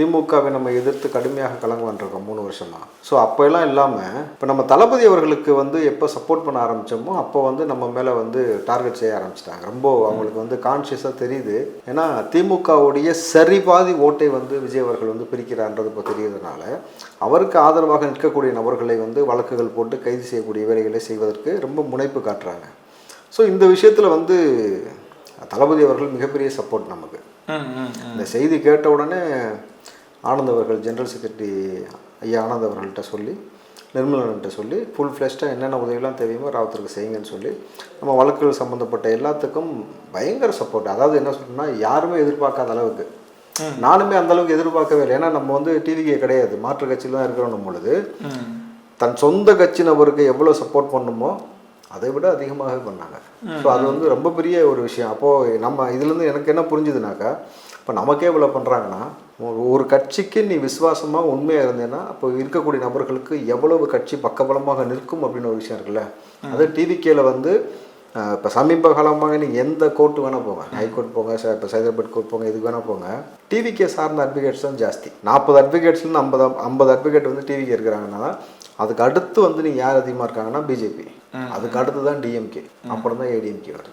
திமுகவை நம்ம எதிர்த்து கடுமையாக கலங்க வந்துருக்கோம் மூணு வருஷமா. ஸோ அப்போ எல்லாம் இல்லாமல் இப்போ நம்ம தளபதி அவர்களுக்கு வந்து எப்போ சப்போர்ட் பண்ண ஆரம்பித்தோமோ அப்போ வந்து நம்ம மேலே வந்து டார்கெட் செய்ய ஆரம்பிச்சிட்டாங்க. ரொம்ப அவங்களுக்கு வந்து கான்ஷியஸாக தெரியுது. ஏன்னா திமுகவுடைய சரிபாதி ஓட்டை வந்து விஜய் அவர்கள் வந்து பிரிக்கிறான்றது இப்போ தெரியறதுனால அவருக்கு ஆதரவாக நிற்கக்கூடிய நபர்களை வந்து வழக்குகள் போட்டு கைது செய்யக்கூடிய வேலைகளை செய்வதற்கு ரொம்ப முனைப்பு காட்டுறாங்க. ஸோ இந்த விஷயத்தில் வந்து தளபதி அவர்கள் மிகப்பெரிய சப்போர்ட் நமக்கு. இந்த செய்தி கேட்ட உடனே ஆனந்த் அவர்கள் ஜெனரல் செக்ரட்டரி ஐயா ஆனந்த் அவர்கள்ட்ட சொல்லி நிர்மலன்கிட்ட சொல்லி ஃபுல் ஃப்ளெஷ்டாக என்னென்ன உதவிலாம் தேவையோ ராவத்திற்கு செய்யுங்கன்னு சொல்லி நம்ம வழக்குகள் சம்மந்தப்பட்ட எல்லாத்துக்கும் பயங்கர சப்போர்ட் அதாவது என்ன சொல்லணும்னா யாருமே எதிர்பார்க்காத அளவுக்கு. நானுமே அந்த அளவுக்கு எதிர்பார்க்கவே இல்லை. ஏன்னா நம்ம வந்து டிவிக்கே கிடையாது. மாற்று கட்சியில் தான் இருக்கிறோம் பொழுது. தன் சொந்த கட்சி நபருக்கு எவ்வளோ சப்போர்ட் பண்ணுமோ அதை விட அதிகமாகவே பண்ணாங்க. ஸோ அது வந்து ரொம்ப பெரிய ஒரு விஷயம். அப்போது நம்ம இதுலேருந்து எனக்கு என்ன புரிஞ்சுதுனாக்கா இப்போ நமக்கே இவ்வளோ பண்ணுறாங்கன்னா ஒரு- கட்சிக்கு நீ விசுவாசமாக உண்மையாக இருந்தேன்னா அப்போ இருக்கக்கூடிய நபர்களுக்கு எவ்வளவு கட்சி பக்கபலமாக நிற்கும் அப்படின்னு ஒரு விஷயம் இருக்குல்ல? அது டிவிகேல வந்து இப்போ சமீப காலமாக நீங்கள் எந்த கோர்ட்டு வேணால் போங்க. ஹைகோர்ட் போங்க ச- இப்போ சைதாபேட் கோர்ட் போங்க இதுக்கு வேணால் போங்க. டிவிகே சார்ந்த அட்வொகேட்ஸ் தான் ஜாஸ்தி. நாற்பது அட்வொகேட்ஸ்லேருந்து ஐம்பது ஐம்பது அட்வொகேட் வந்து டிவிகே இருக்கிறாங்கன்னா அதுக்கு அடுத்து வந்து நீங்கள் யார் அதிகமாக இருக்காங்கன்னா பிஜேபி அதுக்கு அடுத்து தான் டிஎம்கே அப்புறம் தான் ஏடிஎம்கே வருது.